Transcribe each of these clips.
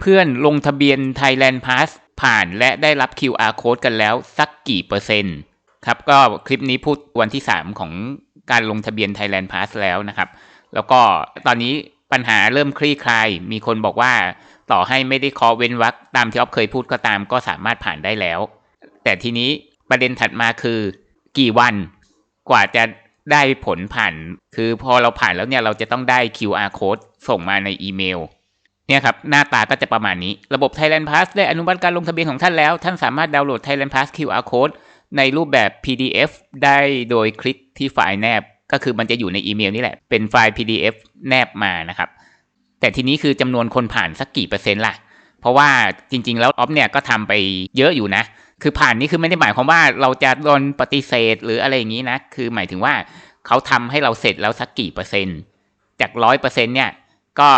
เพื่อนๆ ลงทะเบียน Thailand Pass ผ่านและได้รับ QR code กันแล้วสักกี่เปอร์เซ็นต์ครับก็คลิปนี้พูดวันที่ 3 ของการลงทะเบียน Thailand Pass แล้วนะครับ แล้วก็ตอนนี้ปัญหาเริ่มคลี่คลาย มีคนบอกว่าต่อให้ไม่ได้ขอเว้นวรรคตามที่ออฟเคยพูดก็ตามก็สามารถผ่านได้แล้ว แต่ทีนี้ประเด็นถัดมาคือกี่วันกว่าจะได้ผลผ่าน คือพอเราผ่านแล้วเนี่ยเราจะต้องได้ QR code ส่งมาในอีเมล เนี่ยครับหน้าตาก็จะประมาณนี้ ระบบ Thailand Pass ได้อนุมัติการลงทะเบียนของท่านแล้ว ท่านสามารถดาวน์โหลด Thailand Pass QR code ในรูปแบบ PDF ได้โดยคลิกที่ไฟล์แนบ ก็คือมันจะอยู่ในอีเมลนี่แหละ เป็นไฟล์ PDF แนบมานะครับ แต่ทีนี้คือจำนวนคนผ่านสักกี่เปอร์เซ็นต์ล่ะ เพราะว่าจริง ๆ แล้วออฟเนี่ยก็ทำไปเยอะอยู่นะ คือผ่านนี่คือไม่ได้หมายความว่าเราจะโดนปฏิเสธหรืออะไรอย่างนี้นะ คือหมายถึงว่าเขาทำให้เราเสร็จแล้วสักกี่เปอร์เซ็นต์ จากร้อยเปอร์เซ็นต์เนี่ย ก็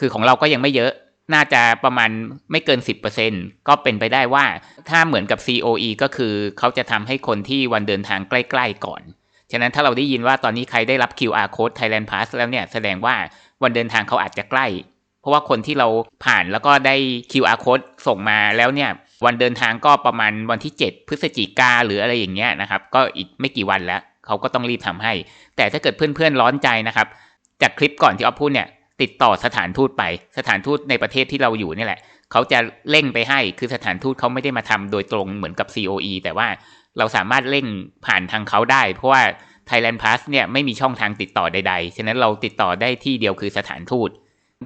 คือของเราก็ยังไม่เยอะน่าจะประมาณไม่เกิน 10%ก็เป็นไปได้ว่าถ้าเหมือนกับ COE ก็คือเขาจะทำให้คนที่วันเดินทางใกล้ ๆ ก่อน ฉะนั้นถ้าเราได้ยินว่าตอนนี้ใครได้รับ QR code Thailand Pass แล้วเนี่ยแสดงว่าวันเดินทางเขาอาจจะใกล้ เพราะว่าคนที่เราผ่านแล้วก็ได้ QR code ส่งมาแล้วเนี่ยวันเดินทางก็ประมาณวันที่ 7 พฤศจิกาหรืออะไรอย่างเงี้ยนะครับ ก็อีกไม่กี่วันแล้วเขาก็ต้องรีบทำให้ แต่ถ้าเกิดเพื่อนๆร้อนใจนะครับ จากคลิปก่อนที่ออฟพูดเนี่ย ติดต่อสถานทูตไป สถานทูตในประเทศที่เราอยู่นี่แหละ เขาจะเร่งไปให้ คือสถานทูตเขาไม่ได้มาทำโดยตรงเหมือนกับ COE แต่ว่าเราสามารถเร่งผ่านทางเขาได้ เพราะว่า Thailand Pass เนี่ยไม่มีช่องทางติดต่อใดๆ ฉะนั้นเราติดต่อได้ที่เดียวคือสถานทูต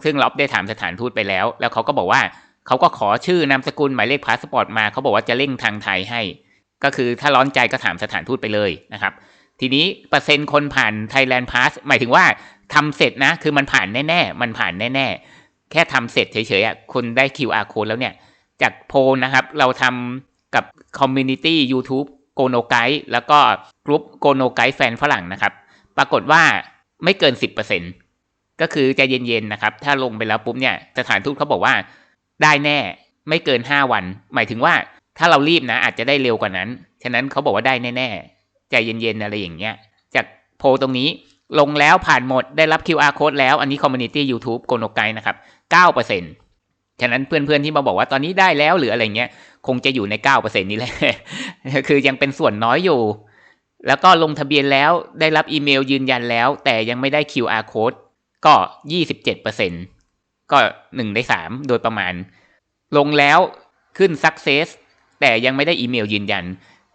ซึ่งล็อบได้ถามสถานทูตไปแล้ว แล้วเขาก็บอกว่าเขาก็ขอชื่อนามสกุลหมายเลขพาสปอร์ตมาเขาบอกว่าจะเร่งทางไทยให้ ก็คือถ้าร้อนใจก็ถามสถานทูตไปเลยนะครับทีนี้เปอร์เซ็นต์คนผ่าน Thailand Pass หมายถึงว่า ทำเสร็จนะ คือมันผ่านแน่ๆ มันผ่านแน่ๆ แค่ทำเสร็จเฉยๆอะคนได้ QR code แล้วเนี่ย จากโพลนะครับ เราทำกับ Community YouTube โกโนไกด์แล้วก็กลุ่มโกโนไกด์แฟนฝรั่งนะครับ ปรากฏว่าไม่เกิน 10%ก็คือใจเย็นๆนะครับ ถ้าลงไปแล้วปุ๊บเนี่ยสถานทูตเขาบอกว่าได้แน่ไม่เกิน 5 วัน หมายถึงว่าถ้าเรารีบนะ อาจจะได้เร็วกว่านั้น ฉะนั้นเขาบอกว่าได้แน่ๆ ใจเย็นๆ อะไรอย่างเงี้ย จากโพลตรงนี้ ลงแล้วผ่านหมดได้รับ QR code แล้วอันนี้ Community YouTube โกโนไกนะครับ9%ฉะนั้นเพื่อนๆที่มาบอกว่าตอนนี้ได้แล้วหรืออะไรเงี้ย คงจะอยู่ใน 9%นี้แหละ คือยังเป็นส่วนน้อยอยู่ แล้วก็ลงทะเบียนแล้วได้รับอีเมลยืนยันแล้ว แต่ยังไม่ได้ QR code ก็ 27%ก็ 1 ใน 3 โดยประมาณ ลงแล้วขึ้น success แต่ยังไม่ได้อีเมลยืนยัน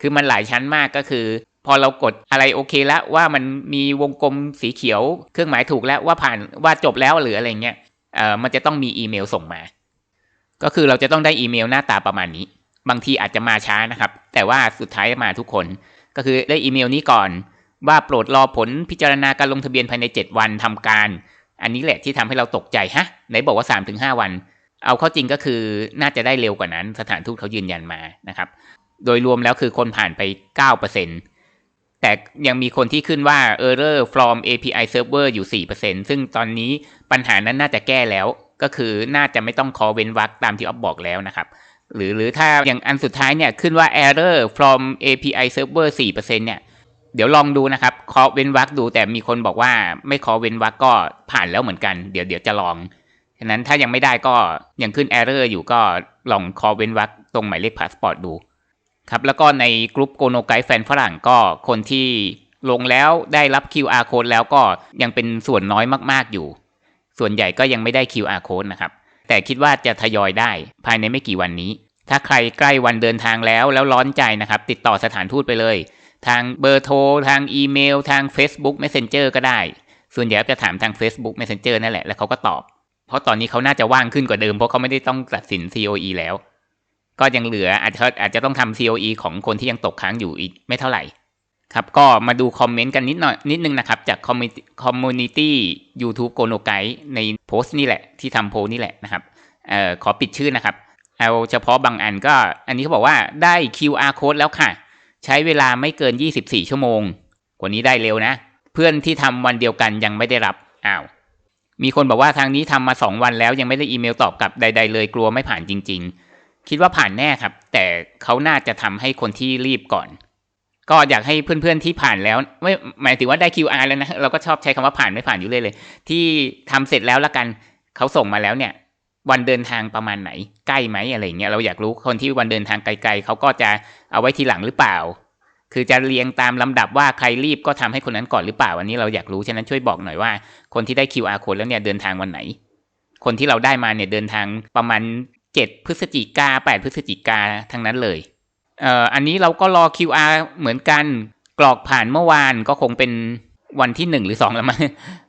คือมันหลายชั้นมากก็คือ พอเรากดอะไรโอเคแล้วว่ามันมีวงกลมสีเขียว เครื่องหมายถูกแล้วว่าผ่านว่าจบแล้วหรืออะไรเงี้ยเอ่อมันจะต้องมีอีเมลส่งมา ก็คือเราจะต้องได้อีเมลหน้าตาประมาณนี้ บางทีอาจจะมาช้านะครับ แต่ว่าสุดท้ายมาทุกคน ก็คือได้อีเมลนี้ก่อน ว่าโปรดรอผลพิจารณาการลงทะเบียนภายใน 7 วันทำการ อันนี้แหละที่ทำให้เราตกใจฮะไหนบอกว่า 3-5 วัน เอาเข้าจริงก็คือน่าจะได้เร็วกว่านั้น สถานทูตเขายืนยันมานะครับ โดยรวมแล้วคือคนผ่านไป 9% แต่ยังมีคนที่ขึ้นว่า error from API server อยู่ 4%ซึ่งตอนนี้ปัญหานั้นน่าจะแก้แล้ว ก็คือน่าจะไม่ต้องขอเว้นวรรคตามที่ออฟบอกแล้วนะครับ หรือหรือถ้าอย่างอันสุดท้ายเนี่ยขึ้นว่า error from API server 4%เนี่ยเดี๋ยวลองดูนะครับขอเว้นวรรคดู แต่มีคนบอกว่าไม่ขอเว้นวรรคก็ผ่านแล้วเหมือนกัน เดี๋ยวเดี๋ยวจะลองฉะนั้นถ้ายังไม่ได้ก็ยังขึ้น error อยู่ก็ลองขอเว้นวรรคตรงหมายเลขพาสปอร์ตดู ครับแล้วก็ในกลุ่มโกโนไกด์แฟนฝรั่งก็คนที่ลงแล้วได้รับ QR code แล้วก็ยังเป็นส่วนน้อยมาก ๆอยู่ ส่วนใหญ่ก็ยังไม่ได้ QR code นะครับ แต่คิดว่าจะทยอยได้ภายในไม่กี่วันนี้ ถ้าใครใกล้วันเดินทางแล้วแล้วร้อนใจนะครับ ติดต่อสถานทูตไปเลย ทางเบอร์โทร ทางอีเมล ทาง Facebook Messenger ก็ได้ ส่วนใหญ่จะถามทาง Facebook Messenger นั่นแหละแล้วเขาก็ตอบ เพราะตอนนี้เขาน่าจะว่างขึ้นกว่าเดิมเพราะเขาไม่ได้ต้องตัดสิน COE แล้ว ก็ยังเหลืออาจจะอาจจะต้องทำ COE ของคนที่ยังตกค้างอยู่อีกไม่เท่าไหร่ครับก็มาดูคอมเมนต์กันนิดหน่อยนิดนึงนะครับจาก Community YouTube โกโนไกในโพสต์นี่แหละที่ทำโพนี่แหละนะครับเอ่อขอปิดชื่อนะครับ เอาเฉพาะบางอันก็อันนี้เขาบอกว่าได้ QR code แล้วค่ะ ใช้เวลาไม่เกิน 24 ชั่วโมง กว่านี้ได้เร็วนะ เพื่อนที่ทำวันเดียวกันยังไม่ได้รับอ้าวมีคนบอกว่าทางนี้ทำมา 2 วันแล้วยังไม่ได้อีเมลตอบกลับใด ๆ เลยกลัวไม่ผ่านจริง ๆ คิดว่าผ่านแน่ครับ แต่เขาน่าจะทำให้คนที่รีบก่อน ก็อยากให้เพื่อนๆที่ผ่านแล้ว ไม่หมายถึงว่าได้ QR แล้วนะเราก็ชอบใช้คำว่าผ่านไม่ผ่านอยู่เลยเลย ที่ทำเสร็จแล้วละกันเขาส่งมาแล้วเนี่ย วันเดินทางประมาณไหน ใกล้ไหมอะไรเงี้ยเราอยากรู้คนที่วันเดินทางไกล ๆเขาก็จะเอาไว้ทีหลังหรือเปล่า คือจะเรียงตามลำดับว่าใครรีบก็ทำให้คนนั้นก่อนหรือเปล่าอันนี้เราอยากรู้ฉะนั้นช่วยบอกหน่อยว่า คนที่ได้ QR code แล้วเนี่ยเดินทางวันไหนคนที่เราได้มาเนี่ยเดินทางประมาณ 7 พฤศจิกา 8 พฤศจิกาทั้งนั้นเลยเอ่ออันนี้เราก็รอ QR เหมือนกันกรอกผ่านเมื่อวานก็คงเป็นวันที่หนึ่งหรือสองแล้วมั้ง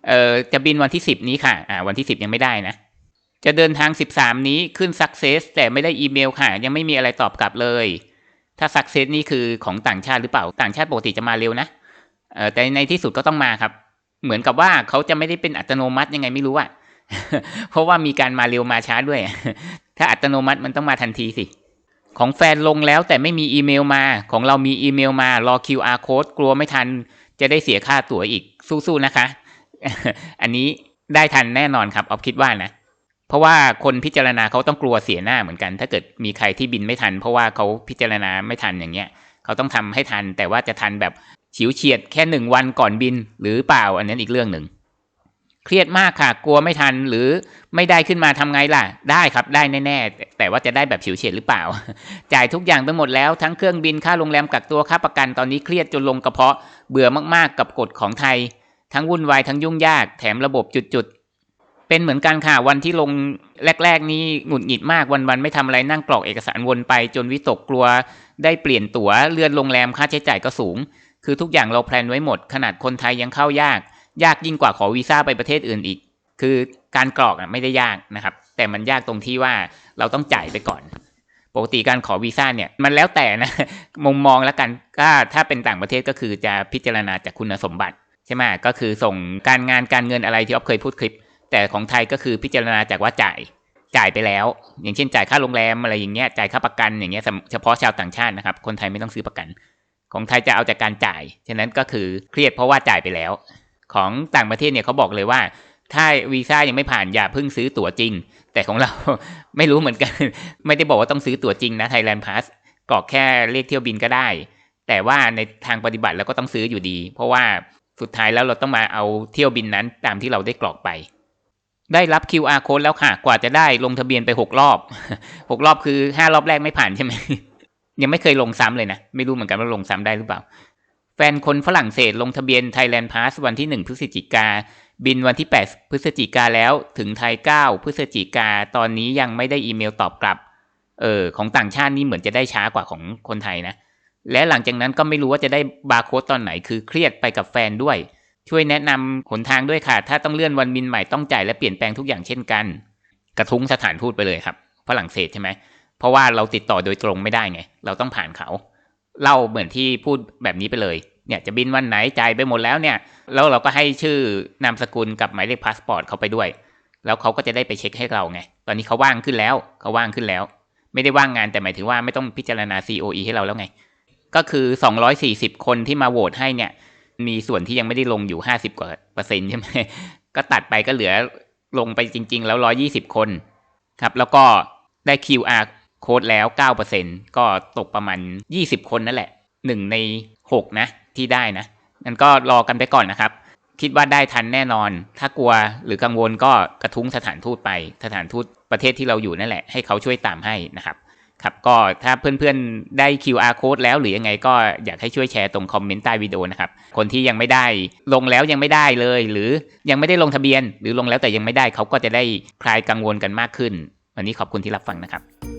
เอ่อจะบินวันที่สิบนี้ค่ะอ่าวันที่สิบยังไม่ได้นะ จะเดินทาง 13 นี้ขึ้น success แต่ไม่ได้อีเมลค่ะ ยังไม่มีอะไรตอบกลับเลย ถ้า success นี่คือของต่างชาติหรือเปล่าต่างชาติปกติจะมาเร็วนะเออแต่ในที่สุดก็ต้องมาครับ เหมือนกับว่าเขาจะไม่ได้เป็นอัตโนมัติยังไงไม่รู้อะเพราะว่ามีการมาเร็วมาช้าด้วย ถ้าอัตโนมัติมันต้องมาทันทีสิ ของแฟนลงแล้วแต่ไม่มีอีเมลมา ของเรามีอีเมลมารอ QR code กลัวไม่ทัน จะได้เสียค่าตั๋วอีกสู้ๆนะคะ อันนี้ได้ทันแน่นอนครับออฟคิดว่านะเพราะว่าคนพิจารณาเขาต้องกลัวเสียหน้าเหมือนกัน ถ้าเกิดมีใครที่บินไม่ทัน เพราะว่าเขาพิจารณาไม่ทันอย่างเงี้ยเขาต้องทำให้ทัน แต่ว่าจะทันแบบฉิวเฉียดแค่หนึ่งวันก่อนบินหรือเปล่าอันนั้นอีกเรื่องหนึ่ง เครียดมากค่ะ กลัวไม่ทันหรือไม่ได้ขึ้นมาทำไงล่ะ ได้ครับได้แน่ๆแต่แต่ว่าจะได้แบบฉิวเฉียดหรือเปล่า จ่ายทุกอย่างไปหมดแล้วทั้งเครื่องบินค่าโรงแรมกักตัวค่าประกันตอนนี้เครียดจนลงกระเพาะเบื่อมากๆกับกฎของไทย ทั้งวุ่นวายทั้งยุ่งยากแถมระบบจุดๆเป็นเหมือนกันค่ะวันที่ลงแรก ๆ นี่หงุดหงิดมากวันๆไม่ทำอะไรนั่งกรอกเอกสารวนไป จนวิตกกลัว ได้เปลี่ยนตั๋วเลื่อนโรงแรมค่าใช้จ่ายก็สูง คือทุกอย่างเราแพลนไว้หมด ขนาดคนไทยยังเข้ายาก ยากยิ่งกว่าขอวีซ่าไปประเทศอื่นอีก คือการกรอกไม่ได้ยากนะครับ แต่มันยากตรงที่ว่าเราต้องจ่ายไปก่อน ปกติการขอวีซ่าเนี่ยมันแล้วแต่นะมุมมองแล้วกันก็ถ้าเป็นต่างประเทศก็คือจะพิจารณาจากคุณสมบัติใช่ไหมก็คือส่งการงานการเงินอะไรที่อ๊อฟเคยพูดคลิป แต่ของไทยก็คือพิจารณาจากว่าจ่ายจ่ายไปแล้ว อย่างเช่นจ่ายค่าโรงแรมอะไรอย่างเงี้ยจ่ายค่าประกันอย่างเงี้ยเฉพาะชาวต่างชาตินะครับ คนไทยไม่ต้องซื้อประกัน ของไทยจะเอาจากการจ่าย ฉะนั้นก็คือเครียดเพราะว่าจ่ายไปแล้ว ของต่างประเทศเนี่ยเขาบอกเลยว่า ถ้าวีซ่ายังไม่ผ่านอย่าเพิ่งซื้อตั๋วจริง แต่ของเราไม่รู้เหมือนกัน ไม่ได้บอกว่าต้องซื้อตั๋วจริงนะ Thailand Pass กรอกแค่เลขเที่ยวบินก็ได้ แต่ว่าในทางปฏิบัติเราก็ต้องซื้ออยู่ดี เพราะว่าสุดท้ายแล้วเราต้องมาเอาเที่ยวบินนั้นตามที่เราได้กรอกไป ได้รับ QR code แล้วค่ะ กว่าจะได้ลงทะเบียนไปหกรอบหกรอบคือห้ารอบแรกไม่ผ่านใช่ไหมยังไม่เคยลงซ้ำเลยนะ ไม่รู้เหมือนกันว่าลงซ้ำได้หรือเปล่า ฟนคนฝรั่งเศสลงทะเบียน Thailand Pass วันที่ 1 พฤศจิกา บินวันที่ 8 พฤศจิกาแล้วถึงไทย 9 พฤศจิกา ตอนนี้ยังไม่ได้อีเมลตอบกลับ เออของต่างชาตินี่เหมือนจะได้ช้ากว่าของคนไทยนะ และหลังจากนั้นก็ไม่รู้ว่าจะได้บาร์โค้ดตอนไหน คือเครียดไปกับแฟนด้วย ช่วยแนะนำหนทางด้วยค่ะ ถ้าต้องเลื่อนวันบินใหม่ต้องจ่ายและเปลี่ยนแปลงทุกอย่างเช่นกัน กระทุ้งสถานทูตไปเลยครับ ฝรั่งเศสใช่ไหม เพราะว่าเราติดต่อโดยตรงไม่ได้ไง เราต้องผ่านเขา เล่าเหมือนที่พูดแบบนี้ไปเลย เนี่ยจะบินวันไหนจ่ายไปหมดแล้วเนี่ย แล้วเราก็ให้ชื่อนามสกุลกับหมายเลขพาสปอร์ตเขาไปด้วย แล้วเขาก็จะได้ไปเช็คให้เราไง ตอนนี้เขาว่างขึ้นแล้วเขาว่างขึ้นแล้ว ไม่ได้ว่างงานแต่หมายถึงว่าไม่ต้องพิจารณา COE ให้เราแล้วไง ก็คือ 240 คนที่มาโหวตให้เนี่ย มีส่วนที่ยังไม่ได้ลงอยู่ 50 กว่าเปอร์เซ็นต์ใช่ไหมก็ตัดไปก็เหลือลงไปจริง ๆ แล้ว 120 คนครับ แล้วก็ได้ QR โค้ดแล้ว 9%ก็ตกประมาณ 20 คนนั่นแหละหนึ่งใน 6 นะ ที่ได้นะงั้นก็รอกันไปก่อนนะครับ คิดว่าได้ทันแน่นอน ถ้ากลัวหรือกังวลก็กระทุ้งสถานทูตไป สถานทูตประเทศที่เราอยู่นั่นแหละ ให้เขาช่วยตามให้นะครับครับก็ถ้าเพื่อนๆได้ QR code แล้วหรือยังไงก็อยากให้ช่วยแชร์ตรงคอมเมนต์ใต้วิดีโอนะครับ คนที่ยังไม่ได้ลงแล้วยังไม่ได้เลย หรือยังไม่ได้ลงทะเบียน หรือลงแล้วแต่ยังไม่ได้เขาก็จะได้คลายกังวลกันมากขึ้น วันนี้ขอบคุณที่รับฟังนะครับ